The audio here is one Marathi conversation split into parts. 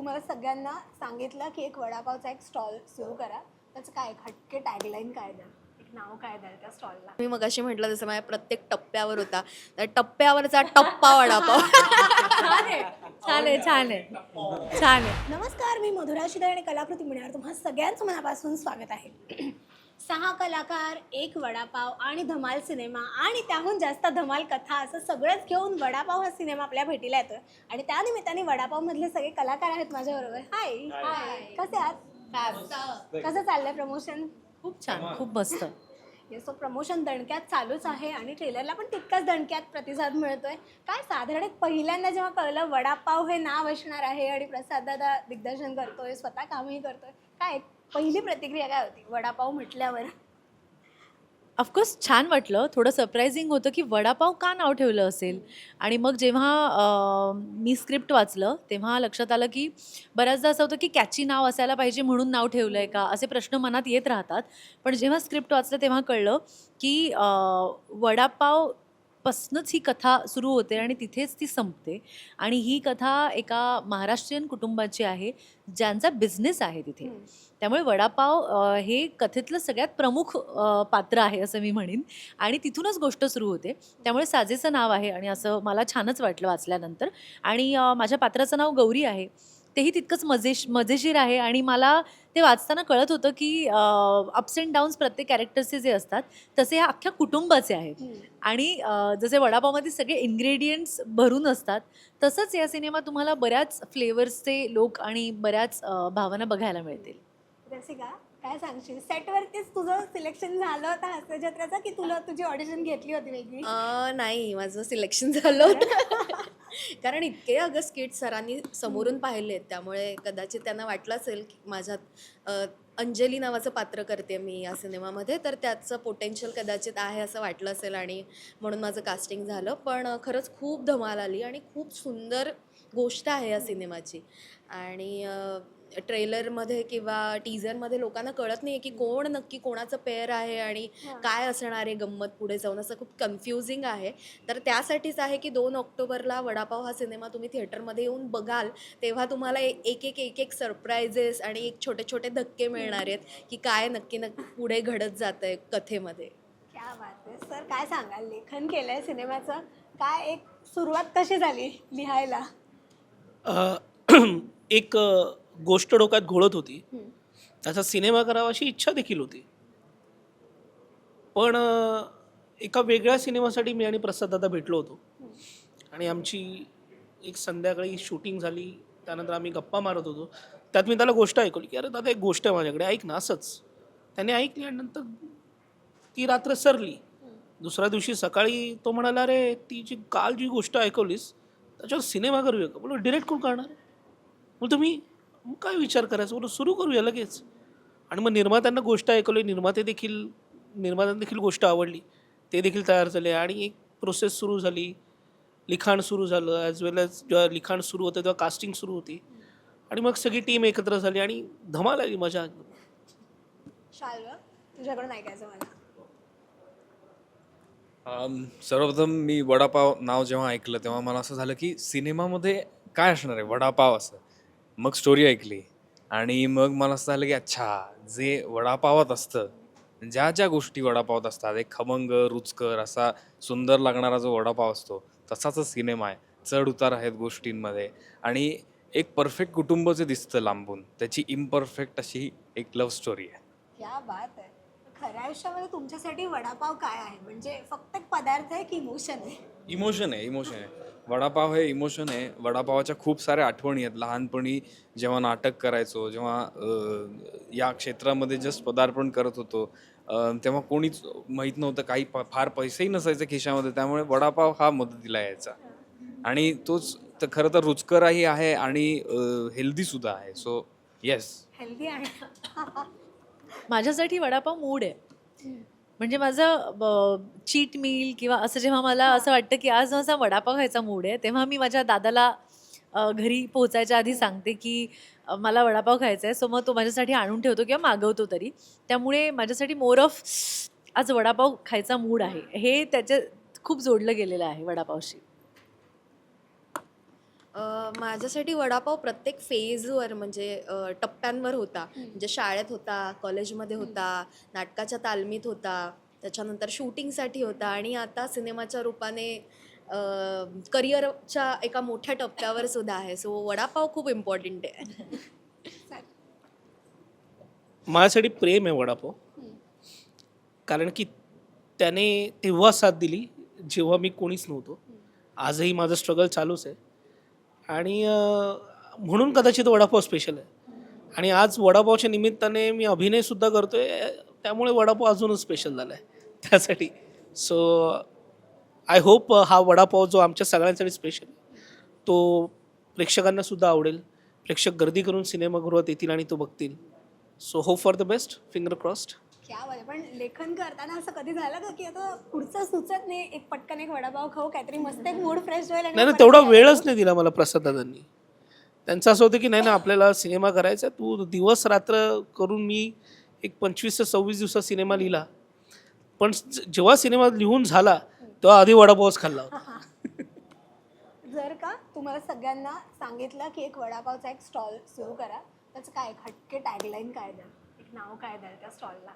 तुम्हाला सगळ्यांना सांगितलं की एक वडापावचा एक स्टॉल सुरू करा. त्याचं काय हटके टॅगलाईन काय द्याल एक नाव काय त्या स्टॉलला मी मग अशी म्हटलं जसं माझ्या प्रत्येक टप्प्यावर होता. तर टप्प्यावरचा टप्पा वडापाव. छान आहे छान आहे. छान आहे. नमस्कार मी मधुरा शिदे आणि कलाकृती मिळणार तुम्हा सगळ्यांचं मनापासून स्वागत आहे. सहा कलाकार एक वडापाव आणि धमाल सिनेमा आणि त्याहून जास्त धमाल कथा असं सगळंच घेऊन वडापाव हा सिनेमा आपल्या भेटीला येतोय. आणि त्या निमित्ताने वडापाव मधले सगळे कलाकार आहेत माझ्याबरोबर. हाय हाय कसे आहात? कसं चाललंय प्रमोशन खूप छान खूप मस्त. सो प्रमोशन दणक्यात चालूच आहे आणि ट्रेलरला पण तितकाच दणक्यात प्रतिसाद मिळतोय. काय साधारण एक पहिल्यांदा जेव्हा कळलं वडापाव हे नाव असणार आहे आणि प्रसाद दादा दिग्दर्शन करतोय स्वतः कामही करतोय काय? पहिली प्रतिक्रिया काय होती? वडापाव म्हटल्यावर. ऑफकोर्स छान वाटलं. थोडं सरप्रायझिंग होतं की वडापाव का नाव ठेवलं असेल? आणि मग जेव्हा अं, मी स्क्रिप्ट वाचलं तेव्हा लक्षात आलं की बऱ्याचदा असं होतं की कॅची नाव असायला पाहिजे म्हणून नाव ठेवलं आहे का? असे प्रश्न मनात येत राहतात. पण जेव्हा स्क्रिप्ट वाचलं तेव्हा कळलं की अं, वडापाव पासनंच ही कथा सुरू होते आणि तिथेच ती संपते. आणि ही कथा एका महाराष्ट्रीयन कुटुंबाची आहे ज्यांचा बिझनेस आहे तिथे. हम्म. त्यामुळे वडापाव हे कथेतलं सगळ्यात प्रमुख पात्र आहे असं मी म्हणेन. आणि तिथूनच गोष्ट सुरू होते. त्यामुळे साजेचं नाव आहे आणि असं मला छानच वाटलं वाचल्यानंतर. आणि माझ्या पात्राचं नाव गौरी आहे. तेही तितकंच मजेश मजेशीर आहे आणि मला ते वाचताना कळत होतं की अप्स अँड डाऊन्स प्रत्येक कॅरेक्टर्सचे जे असतात तसे ह्या अख्ख्या कुटुंबाचे आहेत. आणि जसे वडापावमध्ये सगळे इन्ग्रेडियंट्स भरून असतात तसंच या सिनेमात तुम्हाला बऱ्याच फ्लेवर्सचे लोक आणि बऱ्याच भावना बघायला मिळतील. रसिका काय सांगशील? सेटवरतीच तुझं सिलेक्शन झालं होतं हास्यजत्राचं की तुला तुझी ऑडिशन घेतली होती वेगळी? अं, नाही माझं सिलेक्शन झालं होतं. कारण इतके अगं स्किट सरांनी समोरून पाहिलेत त्यामुळे कदाचित त्यांना वाटलं असेल की माझ्यात अं, अंजली नावाचं पात्र करते मी या सिनेमामध्ये तर त्याचं पोटेन्शियल कदाचित आहे असं वाटलं असेल आणि म्हणून माझं कास्टिंग झालं. पण अं, खरंच खूप धमाल आली आणि खूप सुंदर गोष्ट आहे या सिनेमाची. आणि ट्रेलरमध्ये किंवा टीझरमध्ये लोकांना कळत नाही की कोण नक्की कोणाचं पेअर आहे आणि. काय असणार आहे गंमत पुढे जाऊन असं खूप कन्फ्युजिंग आहे. तर त्यासाठीच आहे की दोन ऑक्टोबरला वडापाव हा सिनेमा तुम्ही थिएटरमध्ये येऊन बघाल तेव्हा तुम्हाला एक एक एक एक सरप्रायझेस आणि एक छोटे छोटे धक्के मिळणार आहेत की काय नक्की नक्की पुढे घडत जात आहे कथेमध्ये. क्या बात आहे. सर काय सांगाल? लेखन केलंय सिनेमाचं. काय एक सुरुवात कशी झाली लिहायला? एक गोष्ट डोक्यात घोळत होती. त्याचा सिनेमा करावा अशी इच्छा देखील होती. पण एका वेगळ्या सिनेमासाठी मी आणि प्रसाद दादा भेटलो होतो. आणि आमची एक संध्याकाळी शूटिंग झाली. त्यानंतर आम्ही गप्पा मारत होतो. त्यात मी त्याला गोष्ट ऐकवली की अरे दादा एक गोष्ट आहे माझ्याकडे. ऐक ना असंच. त्याने ऐकली आणि नंतर ती रात्र सरली. दुसऱ्या दिवशी सकाळी तो म्हणाला अरे ती जी काल जी गोष्ट ऐकवलीस त्याच्यावर सिनेमा करूया का? बोलो डिरेक्ट कोण करणार? बोलतो मी मग काय विचार करायचा? बोलो सुरू करूया लगेच. आणि मग निर्मात्यांना गोष्ट ऐकवली. निर्माते देखील निर्मात्यांना देखील गोष्ट आवडली. ते देखील तयार झाले आणि एक प्रोसेस सुरू झाली. लिखाण सुरू झालं ॲज वेल एज जेव्हा लिखाण सुरू होतं तेव्हा कास्टिंग सुरू होती. आणि मग सगळी टीम एकत्र झाली आणि धमाल आली मजा आली. शाल्व तुझ्याकडून ऐकायचं मला. अम, सर्वप्रथम मी वडापाव नाव जेव्हा ऐकलं तेव्हा मला असं झालं की सिनेमामध्ये काय असणार आहे? वडापाव असं. मग स्टोरी ऐकली. आणि मग मला असं झालं की अच्छा जे वडापावात असतं ज्या ज्या गोष्टी वडापावात असतात एक खमंग रुचकर असा सुंदर लागणारा जो वडापाव असतो तसाच सिनेमा आहे. चढ उतार आहेत गोष्टींमध्ये. आणि एक परफेक्ट कुटुंब जे दिसतं लांबून त्याची इम्परफेक्ट अशी एक लव्ह स्टोरी आहे. क्या बात आहे. खऱ्या आयुष्यामध्ये तुमच्यासाठी वडापाव काय आहे? म्हणजे फक्त पदार्थ आहे की इमोशन आहे? इमोशन आहे इमोशन आहे. वडापाव हे इमोशन आहे. वडापावाच्या खूप साऱ्या आठवणी आहेत. लहानपणी जेव्हा नाटक करायचो जेव्हा या क्षेत्रामध्ये जस्ट पदार्पण करत होतो तेव्हा कोणीच माहीत नव्हतं. काही प- फार पैसेही नसायचे खिशामध्ये. त्यामुळे वडापाव हा मदतीला यायचा. आणि तोच तर खरं तर रुचकरही आहे आणि हेल्दी सुद्धा आहे. सो येस हेल्दी आहे. माझ्यासाठी वडापाव मूड आहे. म्हणजे माझं चीट मील किंवा असं जेव्हा मला असं वाटतं की आज माझा वडापाव खायचा मूड आहे तेव्हा मी माझ्या दादाला घरी पोहोचायच्या आधी सांगते की मला वडापाव खायचा आहे सो मग तो माझ्यासाठी आणून ठेवतो किंवा मागवतो तरी. त्यामुळे माझ्यासाठी मोर ऑफ आज वडापाव खायचा मूड आहे. हे त्याच्या खूप जोडलं गेलेलं आहे वडापावशी. माझ्यासाठी वडापाव प्रत्येक फेजवर म्हणजे टप्प्यांवर होता. म्हणजे शाळेत होता कॉलेजमध्ये होता नाटकाच्या तालमीत होता त्याच्यानंतर शूटिंगसाठी होता आणि आता सिनेमाच्या रूपाने करिअरच्या एका मोठ्या टप्प्यावर सुद्धा आहे. सो वडापाव खूप इम्पॉर्टंट आहे. माझ्यासाठी प्रेम आहे वडापाव. कारण की त्याने तेव्हा साथ दिली जेव्हा मी कोणीच नव्हतो. आजही माझं स्ट्रगल चालूच आहे. आणि म्हणून कदाचित वडापाव स्पेशल आहे. आणि आज वडापावच्या निमित्ताने मी अभिनयसुद्धा करतो आहे त्यामुळे वडापाव अजूनच स्पेशल झाला आहे त्यासाठी. सो आय होप हा वडापाव जो आमच्या सगळ्यांसाठी स्पेशल तो प्रेक्षकांना सुद्धा आवडेल. प्रेक्षक गर्दी करून सिनेमागृहात येतील आणि तो बघतील. So hope for the best finger crossed क्या. पण लेखन करताना असं कधी झालं का की आता पुढचं सुचत नाही एक पटकन एक वडापाव खाऊ काहीतरी मस्त एक मूड फ्रेश होईल आणि नाही ना तेवढा. वेळच नाही दिला मला प्रसाद दादांनी त्यांचं असं होतं की नाही ना आपल्याला सिनेमा करायचा आहे. तू दिवस रात्र करून मी एक पंचवीस ते सव्वीस दिवसात सिनेमा लिहिला पण ज- जेव्हा सिनेमा लिहून झाला तेव्हा आधी वडापावच खाल्ला होता जर का तुम्हाला सगळ्यांना सांगितलं की एक वडापावचा एक स्टॉल सुरू करा त्याचं काय हटके टॅगलाईन काय द्याल एक नाव काय द्याल त्या स्टॉलला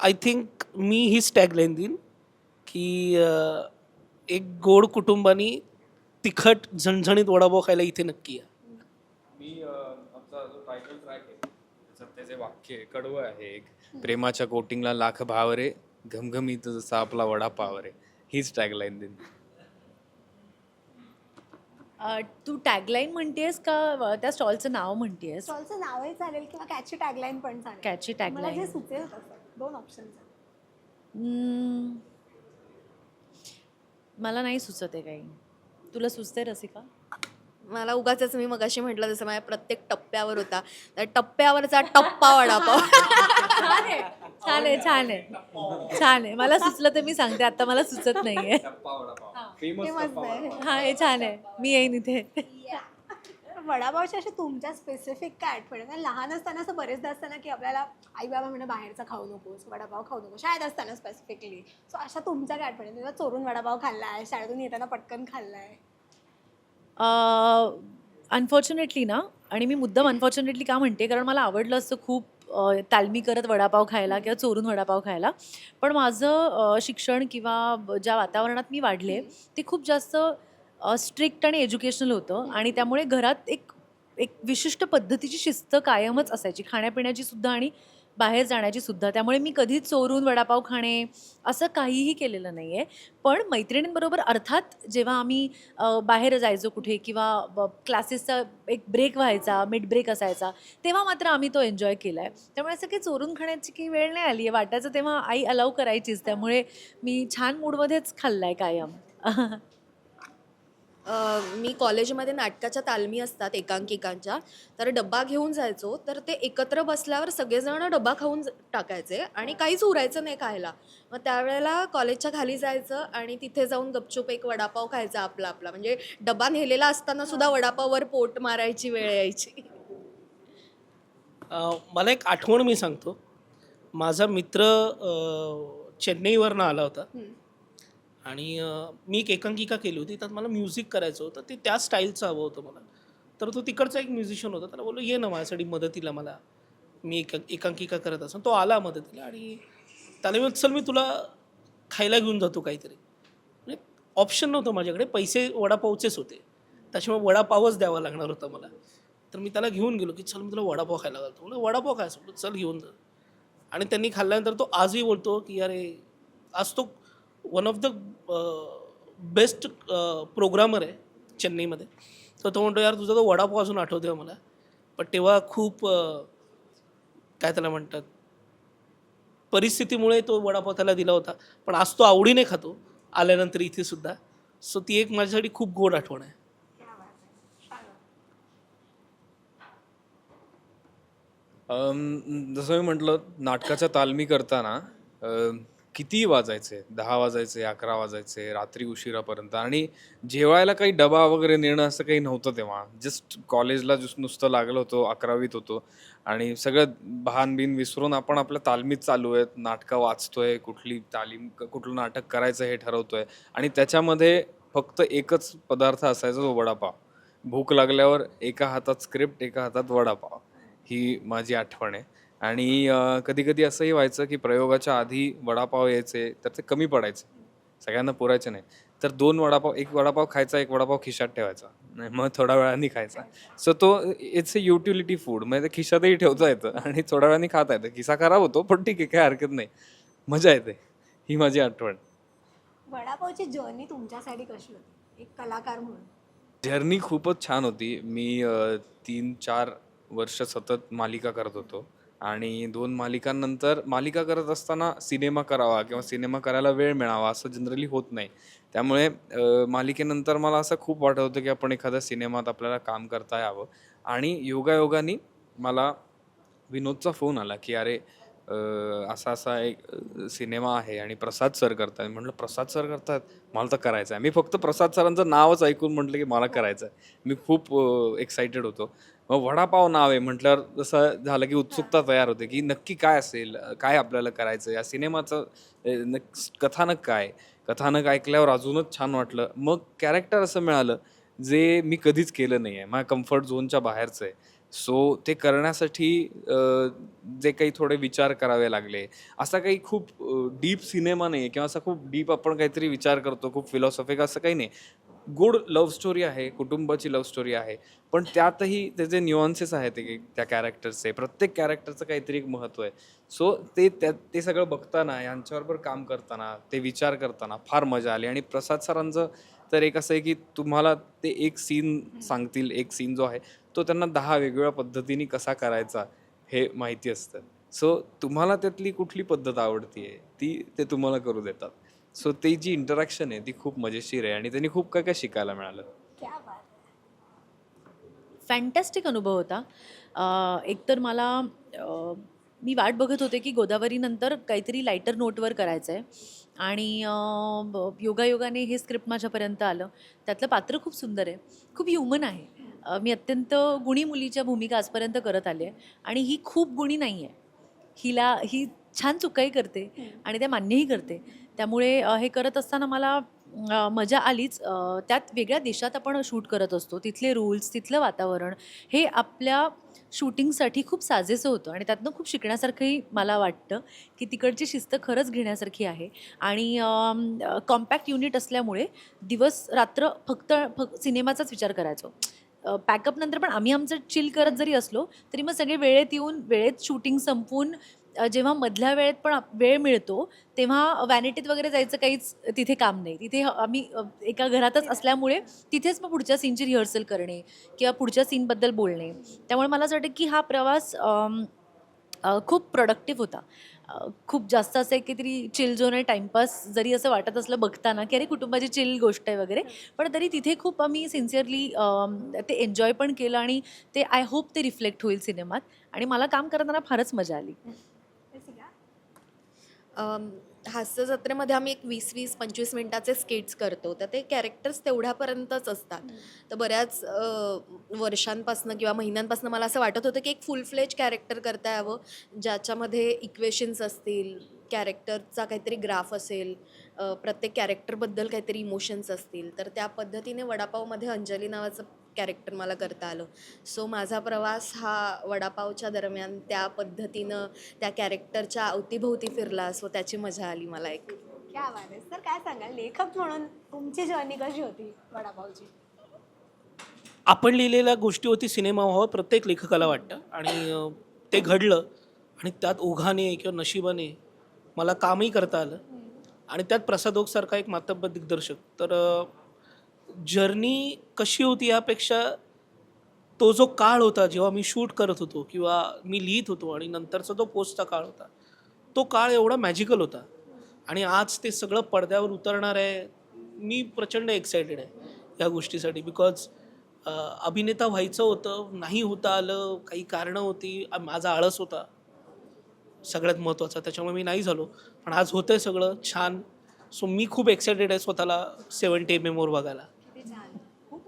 आय थिंक मी हीच टॅगलाईन देईन की अं, एक गोड कुटुंबानी तिखट झणझणीत वडापाव खायला इथे नक्की या. मी आमचा जो टायटल ट्रॅक आहे त्याच्यात त्याचे वाक्य आहे, कडवं आहे एक प्रेमाच्या कोटिंगला लाख भाव रे घमघमीत जसा आपला वडापाव रे हीच टॅगलाईन दिन अ, तू टॅगलाईन म्हणतेस का अ, त्या स्टॉलचं नाव म्हणतेस? स्टॉलचं नावही चालेल किंवा कॅची टॅगलाईन पण चालेल. Catchy मला जे tagline. सुचेल तसं. दोन ऑप्शन. मला नाही सुचत आहे काही. तुला सुचते रसिका? मला उगाच मी मगाशी म्हटलं जसं माझ्या प्रत्येक टप्प्यावर होता. त्या टप्प्यावरचा टप्पा वडापाव. छान आहे छान आहे छान आहे. छान आहे मला सुचलं तर मी सांगते. आता मला सुचत नाहीये. हे. हा हे छान आहे. मी येईन इथे. वडापावच्या अशा तुमच्या स्पेसिफिक काय आठवण आहे? लहान असताना असं बरेचदा असताना की आपल्याला आई बाबा म्हणणं बाहेरचं खाऊ नकोस वडापाव खाऊ नको शाळेत असताना स्पेसिफिकली सो अशा तुमच्या काय आठवणी तुला चोरून वडापाव खाल्लाय शाळेतून येताना पटकन खाल्लाय. अनफॉर्च्युनेटली ना आणि मी मुद्दाम अनफॉर्च्युनेटली का म्हणते? कारण मला आवडलं असतं खूप तालमी करत वडापाव खायला किंवा चोरून वडापाव खायला. पण माझं शिक्षण किंवा ज्या वातावरणात मी वाढले ते खूप जास्त स्ट्रिक्ट आणि एज्युकेशनल होतं आणि त्यामुळे घरात एक एक विशिष्ट पद्धतीची शिस्त कायमच असायची. खाण्यापिण्याची सुद्धा आणि बाहेर जाण्याची सुद्धा. त्यामुळे मी कधीच चोरून वडापाव खाणे असं काहीही केलेलं नाही आहे पण मैत्रिणींबरोबर अर्थात जेव्हा आम्ही बाहेर जायचो कुठे किंवा क्लासेसचा एक ब्रेक व्हायचा मिड ब्रेक असायचा तेव्हा मात्र आम्ही तो एन्जॉय केला आहे त्यामुळे असं काही चोरून खाण्याची काही वेळ नाही आली आहे वाटायचं तेव्हा आई अलाव करायचीच. त्यामुळे मी छान मूडमध्येच खाल्ला आहे कायम. मी कॉलेजमध्ये नाटकाच्या तालमी असतात एकांकिकांच्या. तर डब्बा घेऊन जायचो. तर ते एकत्र बसल्यावर सगळेजण डब्बा खाऊन टाकायचे आणि काहीच उरायचं नाही खायला. मग त्यावेळेला कॉलेजच्या खाली जायचं आणि तिथे जाऊन गपचूप एक वडापाव खायचा आपला आपला. म्हणजे डबा नेलेला असताना सुद्धा वडापाववर पोट मारायची वेळ यायची. अं, मला एक आठवण मी सांगतो. माझा मित्र चेन्नईवरनं आला होता. आणि मी एक एकांकिका केली होती त्यात मला म्युझिक करायचं होतं ते त्या स्टाईलचं हवं होतं मला. तर तो तिकडचा एक म्युझिशियन होता त्याला बोललो ये ना माझ्यासाठी मदतीला मला. मी एक एकांकिका करत असं तो आला मदतीला आणि त्याला मी चल मी तुला खायला घेऊन जातो काहीतरी. म्हणजे ऑप्शन नव्हतं माझ्याकडे पैसे वडापावचेच होते. त्याच्यामुळे वडापावच द्यावा लागणार होता मला. तर मी त्याला घेऊन गेलो की चल मी तुला वडापाव खायला घालतो. म्हणजे वडापाव खायचं चल घेऊन जा. आणि त्यांनी खाल्ल्यानंतर तो आजही बोलतो की अरे आज तो one of the best programmer आहे चेन्नईमध्ये. तर तो म्हणतो यार तुझा तो वडापाव अजून आहे मला. पण तेव्हा खूप काय त्याला म्हणतात परिस्थितीमुळे तो वडापाव त्याला दिला होता. पण आज तो आवडीने खातो आल्यानंतर इथे सुद्धा. सो ती एक माझ्यासाठी खूप गोड आठवण आहे. जसं मी म्हटलं नाटकाच्या तालमी करताना किती कितीही वाजायचे दहा वाजायचे अकरा वाजायचे रात्री उशिरापर्यंत. आणि जेवायला काही डबा वगैरे नेणं असं काही नव्हतं तेव्हा. जस्ट कॉलेजला जस्ट नुसतं लागलं होतो अकरावीत होतो. आणि सगळं भान बिन विसरून आपण आपल्या तालमीत चालू आहेत. नाटकं वाचतोय कुठली तालीम क- कुठलं नाटक करायचं हे ठरवतोय. आणि त्याच्यामध्ये फक्त एकच पदार्थ असायचा तो वडापाव. भूक लागल्यावर एका हातात स्क्रिप्ट एका हातात वडापाव. ही माझी आठवण आहे. आणि कधी कधी असंही व्हायचं की प्रयोगाच्या आधी वडापाव यायचे तर ते कमी पडायचे. सगळ्यांना पुरायचे नाही. तर दोन वडापाव एक वडापाव खायचा एक वडापाव खिशात ठेवायचा. आणि मग थोड्या वेळाने खायचा. सो तो इट्स अ युटिलिटी फूड म्हणजे ते खिशातही ठेवता येतं आणि थोड्या वेळाने खाता येतं. खिसा खराब होतो पण ठीक आहे काही हरकत नाही. मजा येते. ही माझी आठवण. वडापावची जर्नी तुमच्यासाठी कशी होती? एक कलाकार म्हणून. जर्नी खूपच छान होती. मी तीन चार वर्ष सतत मालिका करत होतो. आणि दोन मालिकांनंतर मालिका करत असताना सिनेमा करावा किंवा सिनेमा करायला वेळ मिळावा असं जनरली होत नाही. त्यामुळे मालिकेनंतर मला असं खूप वाटत होतं की आपण एखाद्या सिनेमात आपल्याला काम करता यावं. आणि योगायोगाने मला विनोदचा फोन आला की अरे असा असा एक सिनेमा आहे आणि प्रसाद सर करतायत. म्हटलं प्रसाद सर करतायत? मला तर करायचं आहे मी फक्त प्रसाद सरांचं नावच ऐकून म्हटलं की मला करायचं आहे मी खूप एक्साइटेड होतो. मग वडापाव नाव आहे म्हटल्यावर जसं झालं की उत्सुकता तयार होते की नक्की काय असेल काय आपल्याला करायचं या सिनेमाचं नक- कथानक काय? कथानक ऐकल्यावर अजूनच छान वाटलं. मग कॅरेक्टर असं मिळालं जे मी कधीच केलं नाही आहे माझ्या कम्फर्ट झोनच्या बाहेरचं आहे. सो ते करण्यासाठी जे काही थोडे विचार करावे लागले. असा काही खूप डीप सिनेमा नाही आहे किंवा असा खूप डीप आपण काहीतरी विचार करतो खूप फिलॉसॉफिक असं काही नाही. गुड लव्ह स्टोरी आहे कुटुंबाची लव्ह स्टोरी आहे. पण त्यातही त्याचे न्युअन्सेस आहेत त्या कॅरेक्टरचे प्रत्येक कॅरेक्टरचं काहीतरी एक महत्त्व आहे. सो ते त्या ते सगळं बघताना यांच्याबरोबर काम करताना ते विचार करताना फार मजा आली. आणि प्रसाद सरांचं तर एक असं आहे की तुम्हाला ते एक सीन सांगतील एक सीन जो आहे तो त्यांना दहा वेगवेगळ्या पद्धतीने कसा करायचा हे माहिती असतं. सो तुम्हाला त्यातली कुठली पद्धत आवडतीये ती ते तुम्हाला करू देतात. सो ती जी इंटरॅक्शन आहे ती खूप मजेशीर आहे आणि त्यांनी खूप काय काय शिकायला मिळालं. क्या बात फॅन्टॅस्टिक अनुभव होता. एकतर मला मी वाट बघत होते की गोदावरीनंतर काहीतरी लाईटर नोटवर करायचं आहे आणि ब- योगायोगाने हे स्क्रिप्ट माझ्यापर्यंत आलं. त्यातलं पात्र खूप सुंदर आहे. खूप ह्युमन आहे. मी अत्यंत गुणी मुलीच्या भूमिका आजपर्यंत करत आले आहे. आणि ही खूप गुणी नाही आहे. हिला ही छान चुकाही करते आणि त्या मान्यही करते. त्यामुळे हे करत असताना मला मजा आलीच. त्यात वेगळ्या देशात आपण शूट करत असतो. तिथले रूल्स तिथलं वातावरण हे आपल्या शूटिंगसाठी खूप साजेसं होतं आणि त्यातनं खूप शिकण्यासारखंही मला वाटतं की तिकडची शिस्त खरंच घेण्यासारखी आहे. आणि कॉम्पॅक्ट युनिट असल्यामुळे दिवस रात्र फक्त फक्त सिनेमाचाच विचार करायचो. पॅकअपनंतर पण आम्ही आमचं चिल करत जरी असलो तरी मग सगळे वेळेत येऊन वेळेत शूटिंग संपवून जेव्हा मधल्या वेळेत पण वेळ मिळतो तेव्हा वॅनिटीत वगैरे जायचं काहीच तिथे काम नाही. तिथे आम्ही एका घरातच असल्यामुळे तिथेच मग पुढच्या सीनची रिहर्सल करणे किंवा पुढच्या सीनबद्दल बोलणे. त्यामुळे मला असं वाटतं की हा प्रवास खूप प्रोडक्टिव्ह होता. खूप जास्त असं आहे काहीतरी चिल झोन आहे टाइमपास जरी असं वाटत असलं बघताना की अरे कुटुंबाची चिल गोष्ट आहे वगैरे पण तरी तिथे खूप आम्ही सिन्सिअरली ते एन्जॉय पण केलं आणि ते आय होप ते रिफ्लेक्ट होईल सिनेमात. आणि मला काम करताना फारच मजा आली. हास्य जत्रेमध्ये आम्ही एक वीस वीस पंचवीस मिनिटाचे स्केट्स करतो. तर ते कॅरेक्टर्स तेवढ्यापर्यंतच असतात. तर बऱ्याच वर्षांपासनं किंवा महिन्यांपासनं मला असं वाटत होतं की एक फुल फ्लेज कॅरेक्टर करता यावं. ज्याच्यामध्ये इक्वेशन्स असतील कॅरेक्टरचा काहीतरी ग्राफ असेल प्रत्येक कॅरेक्टरबद्दल काहीतरी इमोशन्स असतील. तर त्या पद्धतीने वडापावमध्ये अंजली नावाचं कॅरेक्टर मला करता आलं. सो माझा प्रवास हा वडापावच्या दरम्यान त्या पद्धतीनं त्या कॅरेक्टरच्या अवतीभोवती फिरला. सो त्याची मजा आली मला एक. क्या बात आहे. सर काय सांगाल? लेखक म्हणून तुमची जर्नी कशी होती वडापावची? आपण लिहिलेल्या गोष्टीवरती सिनेमा व्हावा प्रत्येक लेखकाला वाटतं. आणि ते घडलं आणि त्यात ओघाने किंवा नशिबाने मला कामही करता आलं. आणि त्यात प्रसाद ओकसारखा एक मातब्बर दिग्दर्शक. तर जर्नी कशी होती यापेक्षा तो जो काळ होता जेव्हा मी शूट करत होतो किंवा मी लिहित होतो आणि नंतरचा जो पोस्टचा काळ होता तो काळ एवढा मॅजिकल होता. आणि आज ते सगळं पडद्यावर उतरणार आहे मी प्रचंड एक्सायटेड आहे या गोष्टीसाठी बिकॉज अभिनेता व्हायचं होतं नाही होता आलं काही कारणं होती माझा आळस होता. सगळ्यात महत्त्वाचा त्याच्यामुळे मी नाही झालो. पण आज होतंय सगळं छान. सो मी खूप एक्सायटेड आहे स्वतःला सेवन्टी एम एमवर बघायला.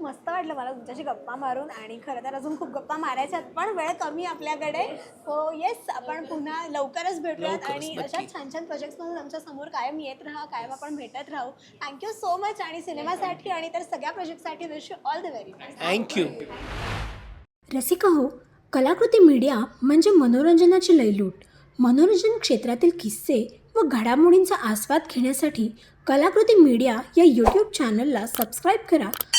खूप मस्त वाटलं मला तुमच्याशी गप्पा मारून आणि खरं तर अजून खूप गप्पा मारायच्यात पण वेळ कमी आपल्याकडे. सो येस आपण पुन्हा लवकरच भेटूयात आणि. अशा छान छान प्रोजेक्ट्समधून आमच्यासमोर कायम येत राहा कायम आपण भेटत राहू. थँक्यू सो मच आणि सिनेमासाठी आणि तर सगळ्या प्रोजेक्टसाठी wish you all the very best thank you Rasika हो कलाकृती मीडिया म्हणजे मनोरंजनाची लयलूट. मनोरंजन क्षेत्रातील किस्से व घडामोडींचा आस्वाद घेण्यासाठी कलाकृती मीडिया या यूट्यूब चॅनलला सबस्क्राईब करा